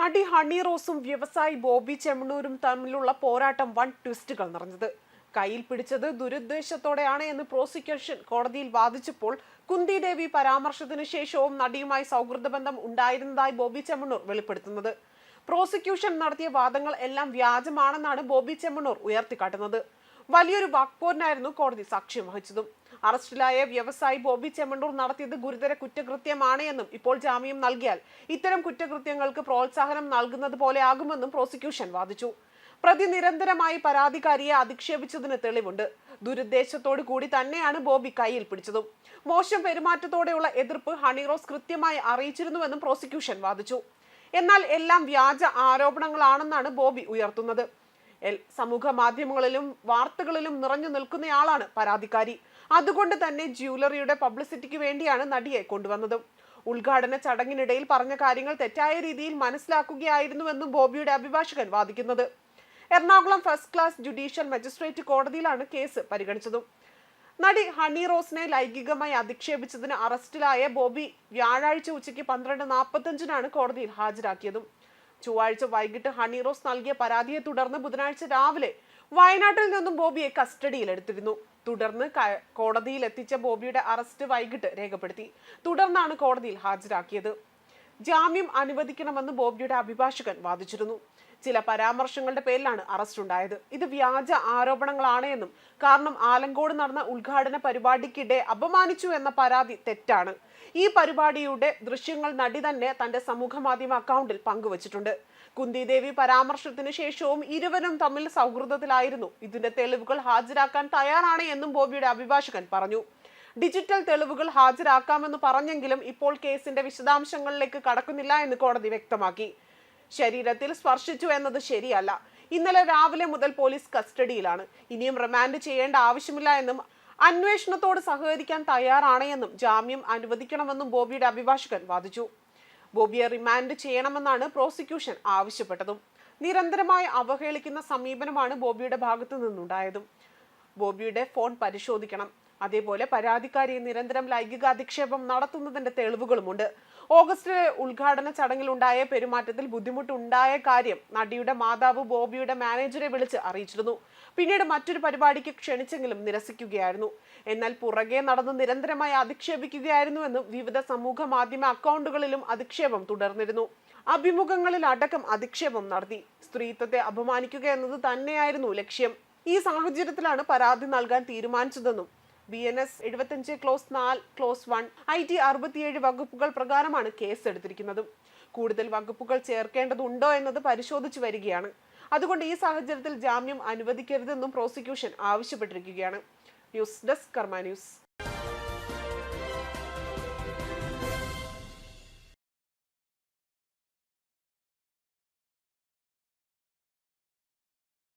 നടി ഹണി റോസും വ്യവസായി ബോബി ചെമ്മണ്ണൂരും തമ്മിലുള്ള പോരാട്ടം വൺ ട്വിസ്റ്റുകൾ നിറഞ്ഞത്. കയ്യിൽ പിടിച്ചത് ദുരുദ്ദേശത്തോടെയാണ് എന്ന് പ്രോസിക്യൂഷൻ കോടതിയിൽ വാദിച്ചപ്പോൾ കുന്തി ദേവി പരാമർശത്തിനു ശേഷവും നടിയുമായി സൗഹൃദ ബന്ധം ഉണ്ടായിരുന്നതായി ബോബി ചെമ്മണ്ണൂർ വെളിപ്പെടുത്തുന്നത്. പ്രോസിക്യൂഷൻ നടത്തിയ വാദങ്ങൾ എല്ലാം വ്യാജമാണെന്നാണ് ബോബി ചെമ്മണൂർ ഉയർത്തിക്കാട്ടുന്നത്. വലിയൊരു വാക്പോരിനായിരുന്നു കോടതി സാക്ഷ്യം വഹിച്ചതും. അറസ്റ്റിലായ വ്യവസായി ബോബി ചെമ്മണ്ണൂർ നടത്തിയത് ഗുരുതര കുറ്റകൃത്യമാണ് എന്നും ഇപ്പോൾ ജാമ്യം നൽകിയാൽ ഇത്തരം കുറ്റകൃത്യങ്ങൾക്ക് പ്രോത്സാഹനം നൽകുന്നത് പോലെ ആകുമെന്നും പ്രോസിക്യൂഷൻ വാദിച്ചു. പ്രതി നിരന്തരമായി പരാതിക്കാരിയെ അധിക്ഷേപിച്ചതിന് തെളിവുണ്ട്. ദുരുദ്ദേശത്തോടു കൂടി തന്നെയാണ് ബോബി കയ്യിൽ പിടിച്ചതും. മോശം പെരുമാറ്റത്തോടെയുള്ള എതിർപ്പ് ഹണിറോസ് കൃത്യമായി അറിയിച്ചിരുന്നുവെന്നും പ്രോസിക്യൂഷൻ വാദിച്ചു. എന്നാൽ എല്ലാം വ്യാജ ആരോപണങ്ങളാണെന്നാണ് ബോബി ഉയർത്തുന്നത്. സമൂഹ മാധ്യമങ്ങളിലും വാർത്തകളിലും നിറഞ്ഞു നിൽക്കുന്നയാളാണ് പരാതിക്കാരി. അതുകൊണ്ട് തന്നെ ജ്വല്ലറിയുടെ പബ്ലിസിറ്റിക്ക് വേണ്ടിയാണ് നടിയെ കൊണ്ടുവന്നത്. ഉദ്ഘാടന ചടങ്ങിനിടയിൽ പറഞ്ഞ കാര്യങ്ങൾ തെറ്റായ രീതിയിൽ മനസ്സിലാക്കുകയായിരുന്നുവെന്നും ബോബിയുടെ അഭിഭാഷകൻ വാദിക്കുന്നത്. Ernakulam first class judicial magistrate കോടതിയിലാണ് കേസ് പരിഗണിച്ചതും. നടി ഹണി റോസിനെ ലൈംഗികമായി അധിക്ഷേപിച്ചതിന് അറസ്റ്റിലായ ബോബി വ്യാഴാഴ്ച ഉച്ചയ്ക്ക് പന്ത്രണ്ട് നാൽപ്പത്തഞ്ചിനാണ് കോടതിയിൽ ഹാജരാക്കിയതും. ചൊവ്വാഴ്ച വൈകിട്ട് ഹണി റോസ് നൽകിയ പരാതിയെ തുടർന്ന് ബുധനാഴ്ച രാവിലെ വയനാട്ടിൽ നിന്നും ബോബിയെ കസ്റ്റഡിയിലെടുത്തിരുന്നു തുടർന്ന് കോടതിയിൽ എത്തിച്ച ബോബിയുടെ അറസ്റ്റ് വൈകിട്ട് രേഖപ്പെടുത്തി. തുടർന്നാണ് കോടതിയിൽ ഹാജരാക്കിയത്. ജാമ്യം അനുവദിക്കണമെന്ന് ബോബ്ഡിയുടെ അഭിഭാഷകൻ വാദിച്ചിരുന്നു. ചില പരാമർശങ്ങളുടെ പേരിലാണ് അറസ്റ്റ് ഉണ്ടായത്. ഇത് വ്യാജ ആരോപണങ്ങളാണ് എന്നും കാരണം ആലങ്കോട് നടന്ന ഉദ്ഘാടന പരിപാടിക്കിടെ അപമാനിച്ചു എന്ന പരാതി തെറ്റാണ്. ഈ പരിപാടിയുടെ ദൃശ്യങ്ങൾ നടി തന്നെ തന്റെ സമൂഹ മാധ്യമ അക്കൗണ്ടിൽ പങ്കുവച്ചിട്ടുണ്ട്. കുന്തിദേവി പരാമർശത്തിന് ശേഷവും ഇരുവരും തമ്മിൽ സൗഹൃദത്തിലായിരുന്നു. ഇതിന്റെ തെളിവുകൾ ഹാജരാക്കാൻ തയ്യാറാണ് എന്നും ബോബിയുടെ അഭിഭാഷകൻ പറഞ്ഞു. ഡിജിറ്റൽ തെളിവുകൾ ഹാജരാക്കാമെന്ന് പറഞ്ഞെങ്കിലും ഇപ്പോൾ കേസിന്റെ വിശദാംശങ്ങളിലേക്ക് കടക്കുന്നില്ല എന്ന് കോടതി വ്യക്തമാക്കി. ശരീരത്തിൽ സ്പർശിച്ചു എന്നത് ശരിയല്ല. ഇന്നലെ രാവിലെ മുതൽ പോലീസ് കസ്റ്റഡിയിലാണ്. ഇനിയും റിമാൻഡ് ചെയ്യേണ്ട ആവശ്യമില്ല എന്നും അന്വേഷണത്തോട് സഹകരിക്കാൻ തയ്യാറാണ് എന്നും ജാമ്യം അനുവദിക്കണമെന്നും ബോബിയുടെ അഭിഭാഷകൻ വാദിച്ചു. ബോബിയെ റിമാൻഡ് ചെയ്യണമെന്നാണ് പ്രോസിക്യൂഷൻ ആവശ്യപ്പെട്ടതും. നിരന്തരമായി അവഹേളിക്കുന്ന സമീപനമാണ് ബോബിയുടെ ഭാഗത്തു നിന്നുണ്ടായതും. ബോബിയുടെ ഫോൺ പരിശോധിക്കണം. അതേപോലെ പരാതിക്കാരി നിരന്തരം ലൈംഗിക അധിക്ഷേപം നടത്തുന്നതിന്റെ തെളിവുകളുമുണ്ട്. ഓഗസ്റ്റ് ഉദ്ഘാടന ചടങ്ങിൽ ഉണ്ടായ പെരുമാറ്റത്തിൽ ബുദ്ധിമുട്ടുണ്ടായ കാര്യം നടിയുടെ മാതാവ് ബോബിയുടെ മാനേജറെ വിളിച്ച് അറിയിച്ചിരുന്നു. പിന്നീട് മറ്റൊരു പരിപാടിക്ക് ക്ഷണിച്ചെങ്കിലും നിരസിക്കുകയായിരുന്നു. എന്നാൽ പുറകെ നടന്ന് നിരന്തരമായി അധിക്ഷേപിക്കുകയായിരുന്നുവെന്നും വിവിധ സമൂഹ മാധ്യമ അക്കൗണ്ടുകളിലും അധിക്ഷേപം തുടർന്നിരുന്നു. അഭിമുഖങ്ങളിൽ അടക്കം അധിക്ഷേപം നടത്തി. സ്ത്രീത്വത്തെ അപമാനിക്കുക എന്നത് തന്നെയായിരുന്നു ലക്ഷ്യം. ഈ സാഹചര്യത്തിലാണ് പരാതി നൽകാൻ തീരുമാനിച്ചതെന്നും ബി എൻ എസ് എഴുപത്തിയഞ്ച് ക്ലോസ് നാല് ക്ലോസ് വൺ ഐ ടി അറുപത്തിയേഴ് വകുപ്പുകൾ പ്രകാരമാണ് കേസ് എടുത്തിരിക്കുന്നത് കൂടുതൽ വകുപ്പുകൾ ചേർക്കേണ്ടതുണ്ടോ എന്നത് പരിശോധിച്ചു വരികയാണ്. അതുകൊണ്ട് ഈ സാഹചര്യത്തിൽ ജാമ്യം അനുവദിക്കരുതെന്നും prosecution ആവശ്യപ്പെട്ടിരിക്കുകയാണ്. News desk Karma news.